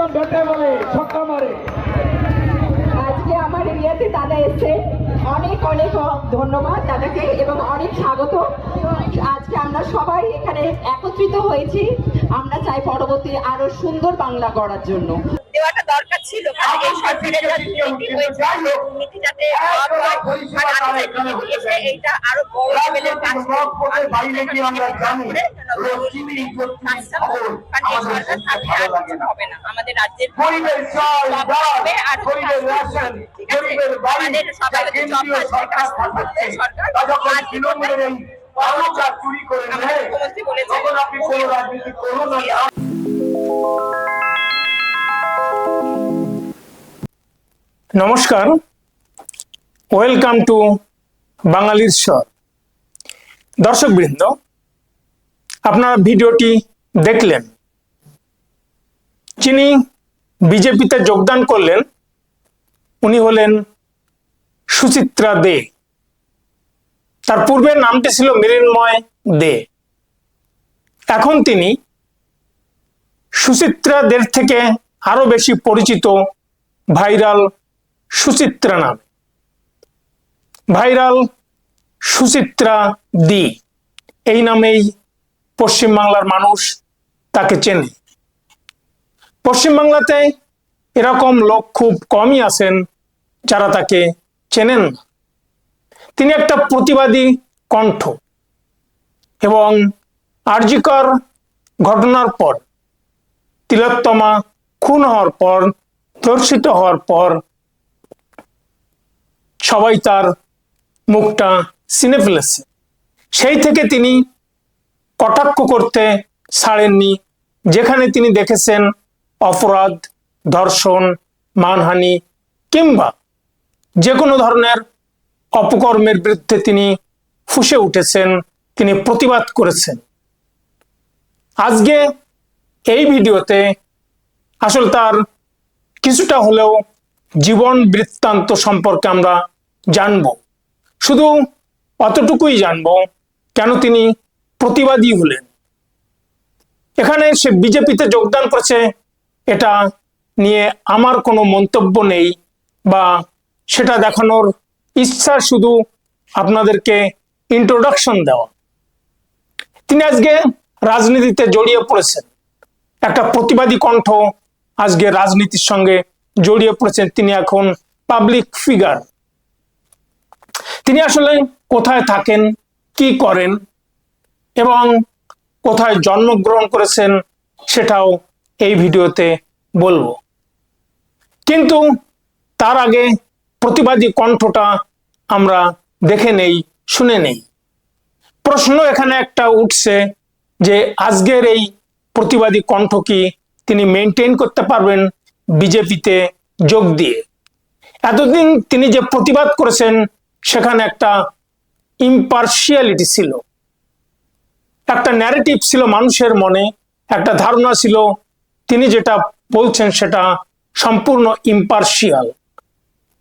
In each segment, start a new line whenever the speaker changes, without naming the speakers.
একদম ব্যাটে বলে, ছক্কা মারে।
আজকে আমার এরিয়াতে দাদা এসছে। অনেক অনেক ধন্যবাদ দাদাকে এবং অনেক স্বাগত। আজকে আমরা সবাই এখানে একত্রিত হয়েছি। আমরা চাই পরবর্তী আরও সুন্দর বাংলা গড়ার জন্য।
দেওয়াটা দরকার ছিল। কারণ এই সরকারের হয়েছে যাতে এসে এইটা আরও বড় লেভেলের কাজ হবে না। আমাদের রাজ্যের
সরকার চুরি করে তখন আপনি কোনো রাজনীতি করুন
নমস্কার। ওয়েলকাম টু বাঙালির স্বর। দর্শকবৃন্দ, আপনারা ভিডিওটি দেখলেন। যিনি বিজেপিতে যোগদান করলেন, উনি হলেন সুচিত্রা দে। তার পূর্বের নামটি ছিল মৃন্ময় দে। এখন তিনি সুচিত্রা দের থেকে আরও বেশি পরিচিত, ভাইরাল সুচিত্রা নামে। ভাইরাল সুচিত্রা দি। এই নামেই পশ্চিমবাংলার মানুষ তাকে চেনে। পশ্চিমবাংলাতে এরকম লোক খুব কমই আছেন যারা তাকে চেনেন তিনি একটা প্রতিবাদী কণ্ঠ এবং আরজিকর ঘটনার পর, তিলোত্তমা খুন হওয়ার পর, ধর্ষিত হওয়ার পর সবাই তার মুখটা চিনে ফেলেছে সেই থেকে তিনি কটাক্ষ করতে ছাড়েননি, যেখানে তিনি দেখেছেন অপরাধ, ধর্ষণ, মানহানি কিংবা যে কোনো ধরনের অপকর্মের বিরুদ্ধে তিনি ফুসে উঠেছেন, তিনি প্রতিবাদ করেছেন। আজকে এই ভিডিওতে আসলে তার কিছুটা হলেও জীবন বৃত্তান্ত সম্পর্কে আমরা জানব। শুধু অতটুকুই জানব, কেন তিনি প্রতিবাদী হলেন। এখানে সে বিজেপিতে যোগদান করেছে, এটা নিয়ে আমার কোনো মন্তব্য নেই বা সেটা দেখানোর ইচ্ছা শুধু আপনাদেরকে ইন্ট্রোডাকশন দেওয়া। তিনি আজকে রাজনীতিতে জড়িয়ে পড়েছেন। একটা প্রতিবাদী কণ্ঠ আজকে রাজনীতির সঙ্গে জড়িয়ে পড়েছেন। তিনি এখন পাবলিক ফিগার তিনি আসলে কোথায় থাকেন, কি করেন এবং কোথায় জন্মগ্রহণ করেছেন সেটাও এই ভিডিওতে বলব। কিন্তু তার আগে প্রতিবাদী কণ্ঠটা আমরা দেখে নেই, শুনে নেই। প্রশ্ন এখানে একটা উঠছে যে আজকের এই প্রতিবাদী কণ্ঠ কি তিনি মেনটেন করতে পারবেন বিজেপিতে যোগ দিয়ে? এতদিন তিনি যে প্রতিবাদ করেছেন সেখানে একটা ইম্পার্শিয়ালিটি ছিল। একটা ন্যারেটিভ ছিল মানুষের মনে, একটা ধারণা ছিল, তিনি যেটা বলছেন সেটা সম্পূর্ণ ইম্পার্শিয়াল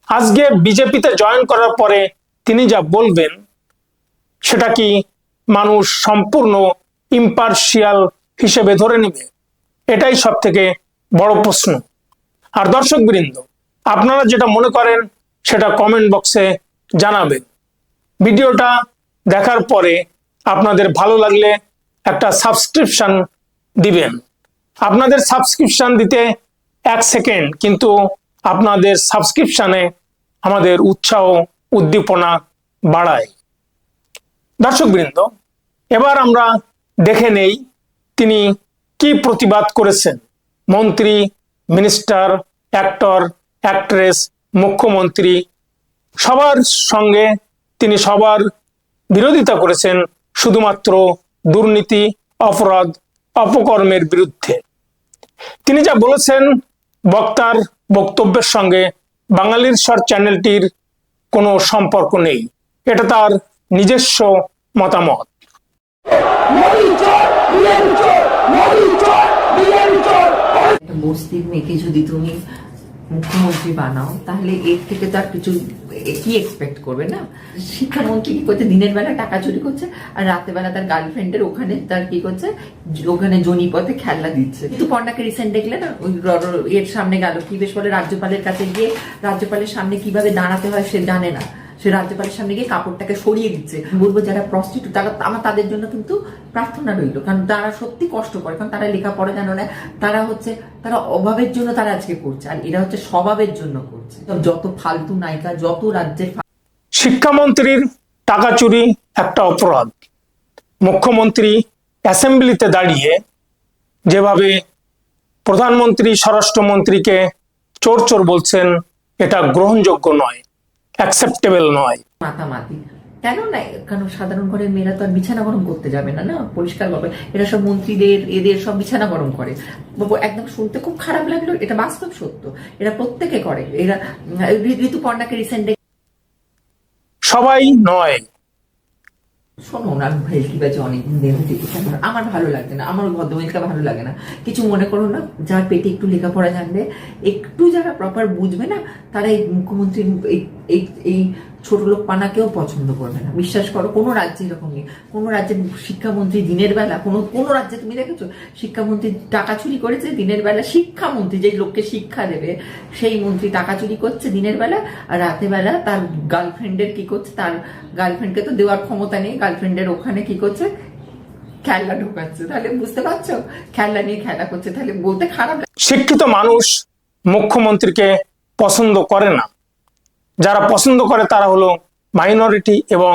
আজকে বিজেপিতে জয়েন করার পরে তিনি যা বলবেন, সেটা কি মানুষ সম্পূর্ণ ইম্পার্শিয়াল হিসেবে ধরে নেবে? এটাই সব থেকে বড় প্রশ্ন। আর দর্শক বৃন্দ আপনারা যেটা মনে করেন, সেটা কমেন্ট বক্সে জানাবেন ভিডিওটা দেখার পরে আপনাদের ভালো লাগলে একটা সাবস্ক্রিপশন দিবেন। আপনাদের সাবস্ক্রিপশন দিতে এক সেকেন্ড কিন্তু আপনাদের সাবস্ক্রিপশানে আমাদের উৎসাহ, উদ্দীপনা বাড়ায়। দর্শকবৃন্দ, এবার আমরা দেখে নেই তিনি কি প্রতিবাদ করেছেন। মন্ত্রী মিনিস্টার অ্যাক্টর অ্যাক্ট্রেস মুখ্যমন্ত্রী সবার সঙ্গে তিনি সবার বিরোধিতা করেছেন শুধুমাত্র দুর্নীতি অপরাধ অপকর্মের বিরুদ্ধে। তিনি যা বলেছেন বক্তার বক্তব্যের সঙ্গে বাঙালির স্বর চ্যানেলটির কোনো সম্পর্ক নেই। এটা তার নিজস্ব মতামত।
বস্তির মেয়েকে যদি তুমি মুখ্যমন্ত্রী বানাও, তাহলে এর থেকে তো আর কিছু কি এক্সপেক্ট করবে না? শিক্ষামন্ত্রী কি করছে? দিনের বেলা টাকা চুরি করছে, আর রাতের বেলা তার গার্লফ্রেন্ডের ওখানে, তার কি করছে? ওখানে জনিপথে খেলা দিচ্ছে। কিন্তু পর্ণাকে রিসেন্ট দেখলে না, ওই এর সামনে গেল। কি বেশ বলে, রাজ্যপালের কাছে গিয়ে, রাজ্যপালের সামনে কীভাবে দাঁড়াতে হয় সে জানে না। সে রাজ্যপালের সামনে গিয়ে কাপড়টাকে সরিয়ে দিচ্ছে। বলব যারা প্রস্টিটিউট তারা আমার তাদের জন্য কিন্তু প্রার্থনা রইল। কারণ তারা সত্যি কষ্ট করে, কারণ তারা লেখাপড়া জানো না, তারা হচ্ছে তারা অভাবের জন্য তারা আজকে করছে, আর এরা হচ্ছে স্বভাবের জন্য করছে। যত ফালতু নায়িকা, যত রাজ্যের
শিক্ষামন্ত্রীর টাকা চুরি একটা অপরাধ। মুখ্যমন্ত্রী অ্যাসেম্বলিতে দাঁড়িয়ে যেভাবে প্রধানমন্ত্রী, স্বরাষ্ট্রমন্ত্রীকে চোর চোর বলছেন, এটা গ্রহণযোগ্য নয়। অ্যাকসেপ্টেবল নয়।
মাতামাতি। কেন না কারণ সাধারণ ঘরের মেয়েরা তো আর বিছানা গরম করতে যাবে না না? পরিষ্কার ভাবে এরা সব মন্ত্রীদের এদের সব বিছানা গরম করে। একদম শুনতে খুব খারাপ লাগল এটা বাস্তব সত্য। এরা প্রত্যেকে করে। এরা ঋতুপর্ণাকে ঋতু পর্ণাকে রিসেন্ট
সবাই নয়।
শোনো না ভেলকি বাজে অনেক দিন দেখেছি আমার ভালো লাগে না, আমার ভদ্রমহিলকা ভালো লাগে না। কিছু মনে করো না, যার পেটে একটু লেখাপড়া জানবে, একটু যারা প্রপার বুঝবে না তারা এই মুখ্যমন্ত্রীর এই এই ছোট লোক পানাকেও পছন্দ করবে না। বিশ্বাস করো, কোনো রাজ্যে এরকম নেই। কোনো রাজ্যের শিক্ষামন্ত্রী দিনের বেলা, কোনো কোনো রাজ্যে তুমি দেখেছ, শিক্ষামন্ত্রী টাকা চুরি করেছে, দিনের বেলা শিক্ষামন্ত্রী যেই লোককে শিক্ষা দেবে, সেই মন্ত্রী টাকা চুরি করছে দিনের বেলা, আর রাতের বেলা তার গার্লফ্রেন্ডের কি করছে, তার গার্লফ্রেন্ডকে তো দেওয়ার ক্ষমতা নেই, গার্লফ্রেন্ডের ওখানে কি করছে, খেলনা ঢোকাচ্ছে। তাহলে বুঝতে পারছ? খেলনা নিয়ে খেলা করছে, তাহলে বলতে খারাপ।
শিক্ষিত মানুষ মুখ্যমন্ত্রীকে পছন্দ করে না। যারা পছন্দ করে তারা হলো মাইনরিটি এবং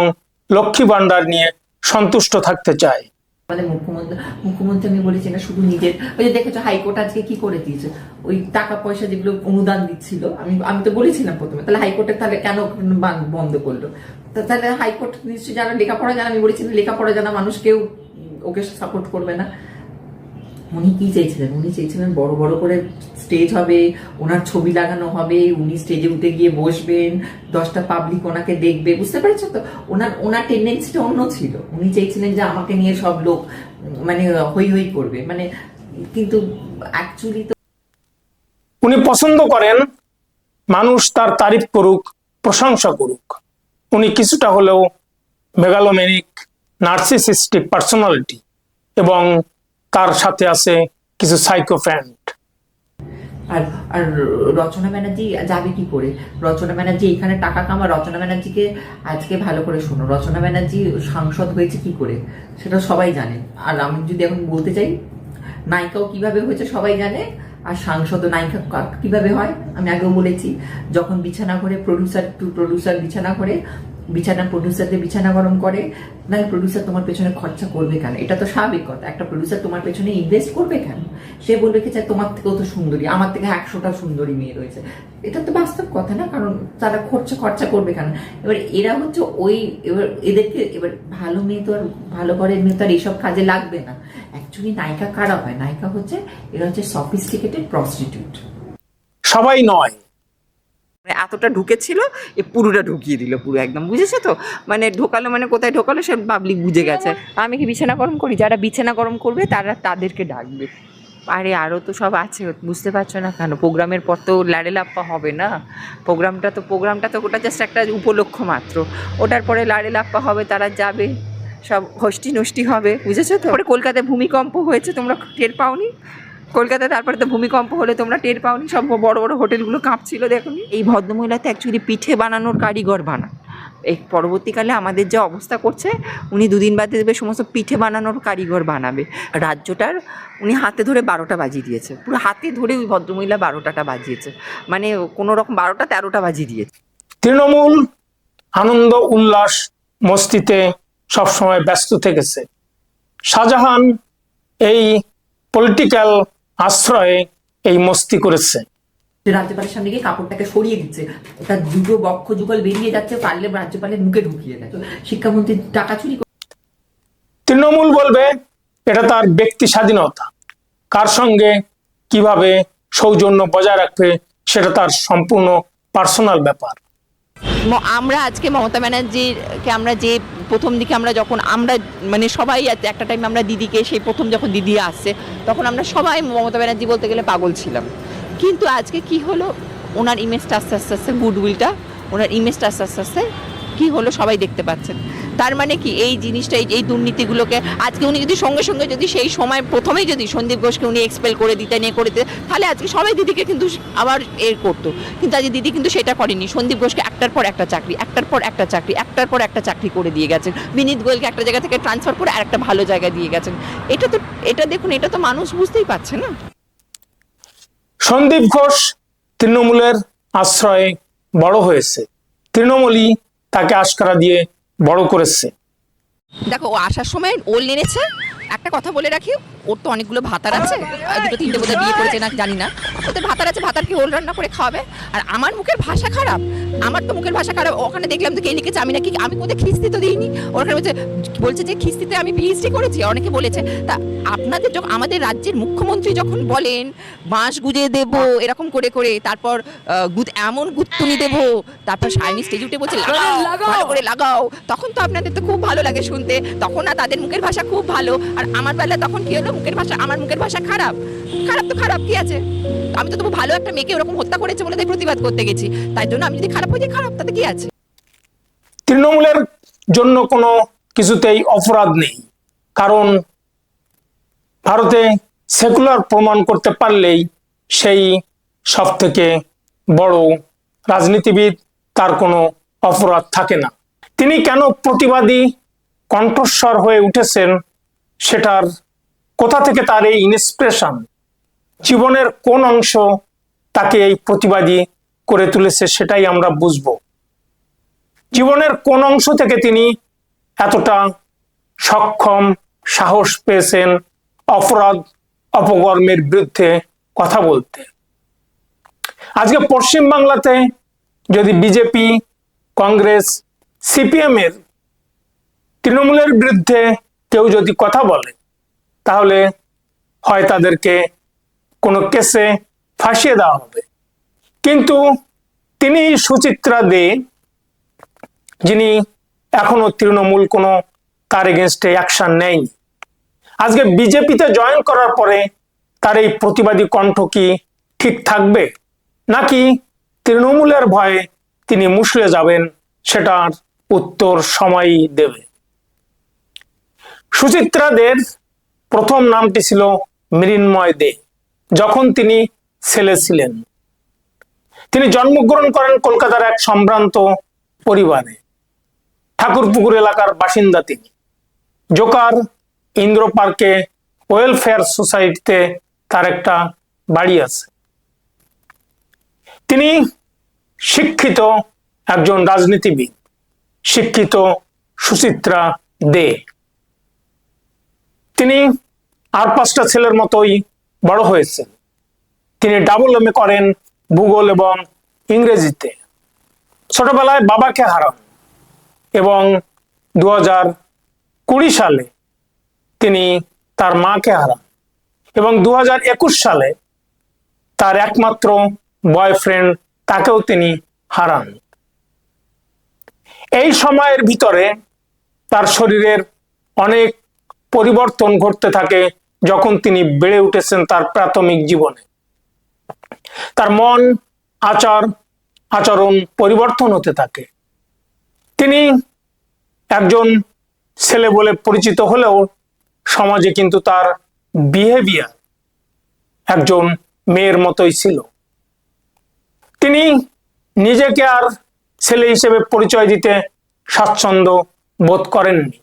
লক্ষ্মী ভান্ডার নিয়ে সন্তুষ্ট থাকতে চায়।
আমাদের মুখ্যমন্ত্রী মুখ্যমন্ত্রী আমি বলেছি না শুধু নিজের, ওই যে দেখেছ হাইকোর্ট আজকে কি করে দিয়েছে? ওই টাকা পয়সা যেগুলো অনুদান দিচ্ছিল, আমি আমি তো বলেছিলাম প্রথমে, তাহলে হাইকোর্টে তাহলে কেন বন্ধ করল? তাহলে হাইকোর্ট নিশ্চয়ই যারা লেখাপড়া জানা, আমি বলেছি লেখাপড়া জানা মানুষ কেউ ওকে সাপোর্ট করবে না। উনি কি চেয়েছিলেন? উনি চেয়েছিলেন বড় বড় করে স্টেজ হবে, ওনার ছবি লাগানো হবে, উনি স্টেজে উঠে গিয়ে বসবেন, দশটা পাবলিক ওনাকে দেখবে, বুঝতে পেরেছ তো? ওনার ওনার টেন্ডেন্সিটা অন্য ছিল। উনি চেয়েছিলেন যে আমাকে নিয়ে সব লোক মানে হই হই করবে। মানে কিন্তু অ্যাকচুয়ালি তো
উনি পছন্দ করেন, মানুষ তার তারিফ করুক, প্রশংসা করুক। উনি কিছুটা হলেও মেগালোমেনিক নার্সিসিস্টিক পার্সোনালিটি এবং তার সাথে আছে কিছু সাইকোফ্যান্ট
আর আর রচনা ব্যানার্জি যাবে কি করে? রচনা ব্যানার্জি এখানে টাকা কামা রচনা ব্যানার্জিকে আজকে ভালো করে শোনো। রচনা ব্যানার্জি সাংসদ হয়েছে কি করে? সেটা সবাই জানে। আর আমি যদি এখন বলতে চাই, নায়িকাও কীভাবে হয়েছে সবাই জানে, আর সাংসদ নায়িকা কীভাবে হয়, আমি আগেও বলেছি, যখন বিছানা করে প্রডিউসার টু প্রডিউসার বিছানা করে বিছানা প্রডিউসারদের বিছানা গরম করে, না প্রডিউসার তোমার পেছনে খরচা করবে কেন? এটা তো স্বাভাবিক কথা একটা প্রডিউসার তোমার পেছনে ইনভেস্ট করবে কেন? সে বলবে কি তোমার থেকেও তো সুন্দরী, আমার থেকে একশোটা সুন্দরী মেয়ে রয়েছে। এটা তো বাস্তব কথা না, কারণ তারা খরচা খরচা করবে কেন? এবার এরা হচ্ছে ওই, এবার এদেরকে, এবার ভালো মেয়ে তো আর ভালো ঘরের মেয়ে তো আর এইসব কাজে লাগবে না। অ্যাকচুয়ালি নায়িকা কারা হয়? নায়িকা হচ্ছে, এরা হচ্ছে সফিস্টিকেটেড প্রস্টিটিউট
সবাই নয়।
মানে এতটা ঢুকেছিল এ পুরোটা ঢুকিয়ে দিল পুরো একদম বুঝেছ তো? মানে ঢোকালো মানে কোথায় ঢোকালো সে পাবলিক বুঝে গেছে। আমি কি বিছানা গরম করি? যারা বিছানা গরম করবে তারা তাদেরকে ডাকবে। আরে আরও তো সব আছে বুঝতে পারছ না কেন? প্রোগ্রামের পর তো লাড়েলাপ্পা হবে না। প্রোগ্রামটা তো প্রোগ্রামটা তো ওটা জাস্ট একটা উপলক্ষ মাত্র। ওটার পরে লাড়েলাপ্পা হবে তারা যাবে সব হষ্টি নষ্টি হবে বুঝেছ তো? পরে কলকাতায় ভূমিকম্প হয়েছে তোমরা টের পাওনি? কলকাতায় তারপরে তো ভূমিকম্প হলে তোমরা টের পাওনি সব বড় বড় হোটেলগুলো কাঁপছিল দেখুন? এই ভদ্রমহিলা তো অ্যাকচুয়ালি পিঠে বানানোর কারিগর বানা এই পরবর্তীকালে আমাদের যে অবস্থা করছে উনি দুদিন বাদে দেবে সমস্ত পিঠে বানানোর কারিগর বানাবে। রাজ্যটার উনি হাতে ধরে বারোটা বাজিয়ে দিয়েছে। পুরো হাতে ধরে ওই ভদ্রমহিলা বারোটাটা বাজিয়েছে। মানে কোনো রকম বারোটা তেরোটা বাজিয়ে দিয়েছে।
তৃণমূল আনন্দ উল্লাস মস্তিতে সবসময় ব্যস্ত থেকেছে। শাহজাহান এই পলিটিক্যাল আশ্রয়ে এই মস্তি করেছে।
রাজ্যপালের সামনে গিয়ে কাপড়টাকে সরিয়ে দিচ্ছে। তার দুটো বক্ষ যুগল বেরিয়ে যাচ্ছে পারলে রাজ্যপালের মুখে ঢুকিয়ে দেয় শিক্ষামন্ত্রী টাকা চুরি
তৃণমূল বলবে এটা তার ব্যক্তি স্বাধীনতা। কার সঙ্গে কীভাবে সৌজন্য বজায় রাখবে সেটা তার সম্পূর্ণ পার্সোনাল ব্যাপার।
আমরা আজকে মমতা ব্যানার্জিকে আমরা যে প্রথম দিকে আমরা যখন আমরা মানে সবাই একটা টাইম আমরা দিদিকে, সেই প্রথম যখন দিদি আসছে, তখন আমরা সবাই মমতা ব্যানার্জি বলতে গেলে পাগল ছিলাম। কিন্তু আজকে কি হলো? ওনার ইমেজটা আস্তে আস্তে আস্তে গুডউইলটা
ওনার ইমেজটা আস্তে আস্তে আস্তে, কী হলো? সবাই দেখতে পাচ্ছেন। তার মানে কি? এই জিনিসটা, এই- দুর্নীতিগুলোকে আজকে উনি যদি সঙ্গে সঙ্গে যদি সেই সময় প্রথমেই যদি সন্দীপ ঘোষকে উনি এক্সপেল করে দিতেন, এ করে দিতেন, তাহলে আজকে সবাই দিদিকে কিন্তু আবার এর করতো। কিন্তু আজকে দিদি কিন্তু সেটা করেনি। সন্দীপ ঘোষকে একটার পর একটা চাকরি, একটার পর একটা চাকরি, একটার পর একটা চাকরি করে দিয়ে গেছেন। বিনীত গোয়েলকে একটা জায়গা থেকে ট্রান্সফার করে আরেকটা ভালো জায়গায় দিয়ে গেছেন। এটা তো, এটা দেখুন, এটা তো মানুষ বুঝতেই পারছে না।
সন্দীপ ঘোষ তৃণমূলের আশ্রয়ে বড় হয়েছে। তৃণমূলই তাকে আশকারা দিয়ে বড় করেছে।
দেখো ও আসার সময় ওল নেড়েছে একটা কথা বলে রাখি ওর তো অনেকগুলো ভাতার আছে। দুটো তিনটে বোধহয় বিয়ে করেছে না জানি না। ওদের ভাতার আছে ভাতার কি ওল রান্না করে খাওয়াবে? আর আমার মুখের ভাষা খারাপ। আমার তো মুখের ভাষা খারাপ। ওখানে দেখলাম তো কে লিখেছে আমি নাকি আমি কোথায় খিস্তি তো দিইনি। ওখানে বলছে বলছে যে খিস্তিতে আমি পিএইচডি করেছি। অনেকে বলেছে তা আপনাদের যখন আমাদের রাজ্যের মুখ্যমন্ত্রী যখন বলেন বাঁশ গুজে দেব এরকম করে করে তারপর গুদ এমন গুত্তুনি দেব তারপর সায়নি স্টেজ উঠে বলছে লাগাও করে লাগাও। তখন তো আপনাদের তো খুব ভালো লাগে শুনতে। তখন না তাদের মুখের ভাষা খুব ভালো। আর আমার বেলা তখন কি হলো? মুখের ভাষা, আমার মুখের ভাষা খারাপ? খারাপ তো খারাপ, কি আছে? আমি তো তবু ভালো একটা মেয়েকে ওরকম হত্যা করেছে বলে তাই প্রতিবাদ করতে গেছি। তাই জন্য আমি যদি খারাপ হয়ে খারাপ, তাতে কি আছে?
তৃণমূলের জন্য কোনো কিছুতেই অপরাধ নেই। কারণ ভারতে সেকুলার প্রমাণ করতে পারলেই সেই সব থেকে বড় রাজনীতিবিদ তার কোনো অপরাধ থাকে না। তিনি কেন প্রতিবাদী কণ্ঠস্বর হয়ে উঠেছেন সেটার কোথা থেকে তার এই ইন্সপিরেশন জীবনের কোন অংশ তাকে এই প্রতিবাদী করে তুলেছে সেটাই আমরা বুঝব। জীবনের কোন অংশ থেকে তিনি এতটা সক্ষম, সাহস পেয়েছেন অপরাধ, অপকর্মের বিরুদ্ধে কথা বলতে। আজকে পশ্চিম বাংলাতে যদি বিজেপি, কংগ্রেস, সিপিএম এর তৃণমূলের বিরুদ্ধে কেউ যদি কথা বলে, তাহলে হয় তাদেরকে কোনো কেসে ফাঁসিয়ে দেওয়া হবে। কিন্তু তিনি সুচিত্রা দে, যিনি এখনও তৃণমূল কোনো তার এগেনস্টে অ্যাকশন নেয়নি। আজকে বিজেপিতে জয়েন করার পরে তার এই প্রতিবাদী কণ্ঠ কি ঠিক থাকবে? নাকি তৃণমূলের ভয়ে তিনি মুসলে যাবেন, সেটার উত্তর সময়ই দেবে। সুচিত্রা দের প্রথম নামটি ছিল মৃন্ময় দে, যখন তিনি ছেলে ছিলেন তিনি জন্মগ্রহণ করেন কলকাতার এক সম্ভ্রান্ত পরিবারে। ঠাকুরপুকুর এলাকার বাসিন্দা তিনি। জোকার ইন্দ্র পার্কে ওয়েলফেয়ার সোসাইটিতে তার একটা বাড়ি আছে। তিনি শিক্ষিত একজন রাজনীতিবিদ, শিক্ষিত সুচিত্রা দে। তিনি আর পাঁচটা ছেলের মতোই বড় হয়েছেন। তিনি ডাবল এম করেন ভূগোল এবং ইংরেজিতে। ছোটবেলায় বাবাকে হারান এবং দু কুড়ি সালে তিনি তার মাকে হারান এবং দু হাজার একুশ সালে তার একমাত্র বয়ফ্রেন্ড তাকেও তিনি হারান। এই সময়ের ভিতরে তার শরীরের অনেক পরিবর্তন ঘটতে থাকে যখন তিনি বেড়ে উঠেছেন তার প্রাথমিক জীবনে। তার মন, আচার, আচরণ পরিবর্তন হতে থাকে। তিনি একজন ছেলে বলে পরিচিত হলেও সমাজে কিন্তু তার বিহেভিয়ার একজন মেয়ের মতোই ছিল। তিনি নিজেকে আর ছেলে হিসেবে পরিচয় দিতে স্বাচ্ছন্দ্য বোধ করেননি।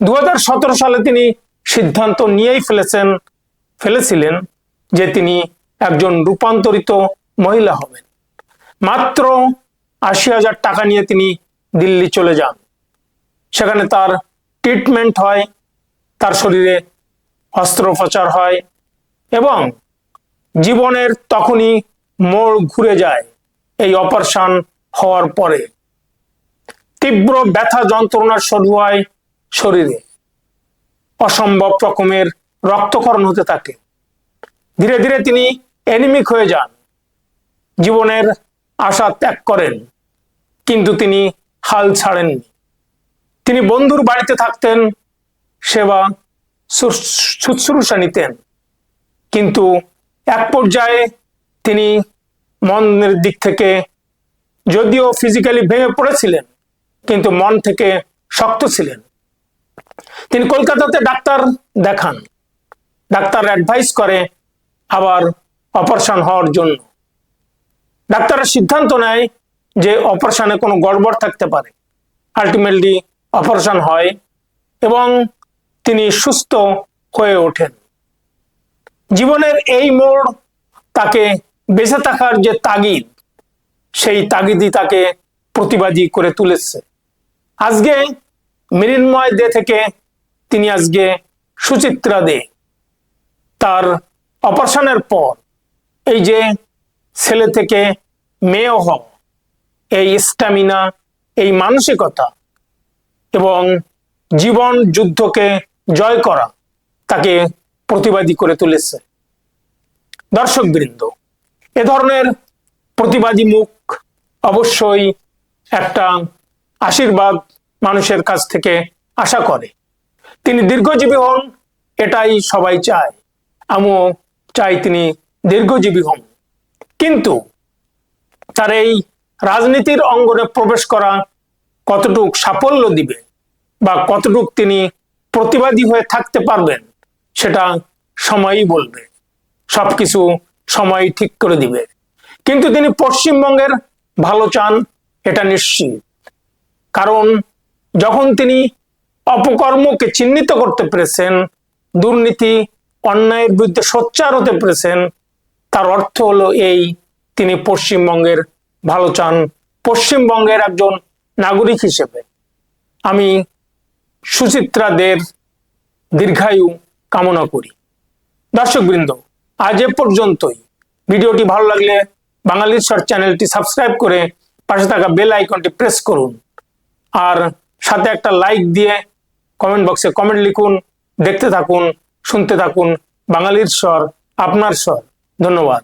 দু হাজার সতেরো সালে তিনি সিদ্ধান্ত নিয়েই ফেলেছেন, ফেলেছিলেন যে তিনি একজন রূপান্তরিত মহিলা হবেন। মাত্র আশি হাজার টাকা নিয়ে তিনি দিল্লি চলে যান। সেখানে তার ট্রিটমেন্ট হয়, তার শরীরে অস্ত্রোপচার হয় এবং জীবনের তখনই মোড় ঘুরে যায় এই অপারেশন হওয়ার পরে। তীব্র ব্যথা যন্ত্রণার শুরু হয় শরীরে। অসম্ভব রকমের রক্তকরণ হতে থাকে। ধীরে ধীরে তিনি এনিমিক হয়ে যান। জীবনের আশা ত্যাগ করেন, কিন্তু তিনি হাল ছাড়েননি। তিনি বন্ধুর বাড়িতে থাকতেন, সেবা শুশ্রূষা নিতেন। কিন্তু এক পর্যায়ে তিনি মনের দিক থেকে যদিও ফিজিক্যালি ভেঙে পড়েছিলেন, কিন্তু মন থেকে শক্ত ছিলেন। তিনি কলকাতাতে ডাক্তার দেখান। ডাক্তার অ্যাডভাইস করে আবার অপারেশন হওয়ার জন্য। ডাক্তাররা সিদ্ধান্ত নেয় যে অপারেশনে কোনো গড়বড় থাকতে পারে। আলটিমেটলি অপারেশন হয় এবং তিনি সুস্থ হয়ে ওঠেন। জীবনের এই মোড় তাকে বেঁচে থাকার যে তাগিদ, সেই তাগিদই তাকে প্রতিবাদী করে তুলেছে। আজকে মৃন্ময় দে থেকে তিনি আজকে সুচিত্রা দে। তার অপারেশনের পর এই যে ছেলে থেকে মেয়েও হওয়া এই স্ট্যামিনা, এই মানসিকতা এবং জীবন যুদ্ধকে জয় করা তাকে প্রতিবাদী করে তুলেছে। দর্শক বৃন্দ এ ধরনের প্রতিবাদী মুখ অবশ্যই একটা আশীর্বাদ মানুষের কাছ থেকে আশা করে। তিনি দীর্ঘজীবী হন, এটাই সবাই চায়। আমিও চাই তিনি দীর্ঘজীবী হন। কিন্তু তার এই রাজনীতির অঙ্গনে প্রবেশ করা কতটুক সাফল্য দিবে বা কতটুক তিনি প্রতিবাদী হয়ে থাকতে পারবেন, সেটা সময়ই বলবে। সবকিছু সময় ঠিক করে দিবে। কিন্তু তিনি পশ্চিমবঙ্গের ভালো চান, এটা নিশ্চিত। কারণ যখন তিনি অপকর্মকে চিহ্নিত করতে পেরেছেন, দুর্নীতি, অন্যায়ের বিরুদ্ধে সোচ্চার হতে পেরেছেন, তার অর্থ হলো এই, তিনি পশ্চিমবঙ্গের ভালো চান, পশ্চিমবঙ্গের একজন নাগরিক হিসেবে। আমি সুচিত্রাদের দীর্ঘায়ু কামনা করি। দর্শকবৃন্দ, আজ এ পর্যন্তই। ভিডিওটি ভালো লাগলে বাঙালির শর্ট চ্যানেলটি সাবস্ক্রাইব করে পাশে থাকা বেল আইকনটি প্রেস করুন। আর সাথে একটা লাইক দিয়ে কমেন্ট বক্সে কমেন্ট লিখুন, দেখতে থাকুন, শুনতে থাকুন। বাঙালির স্বর, আপনার স্বর। ধন্যবাদ।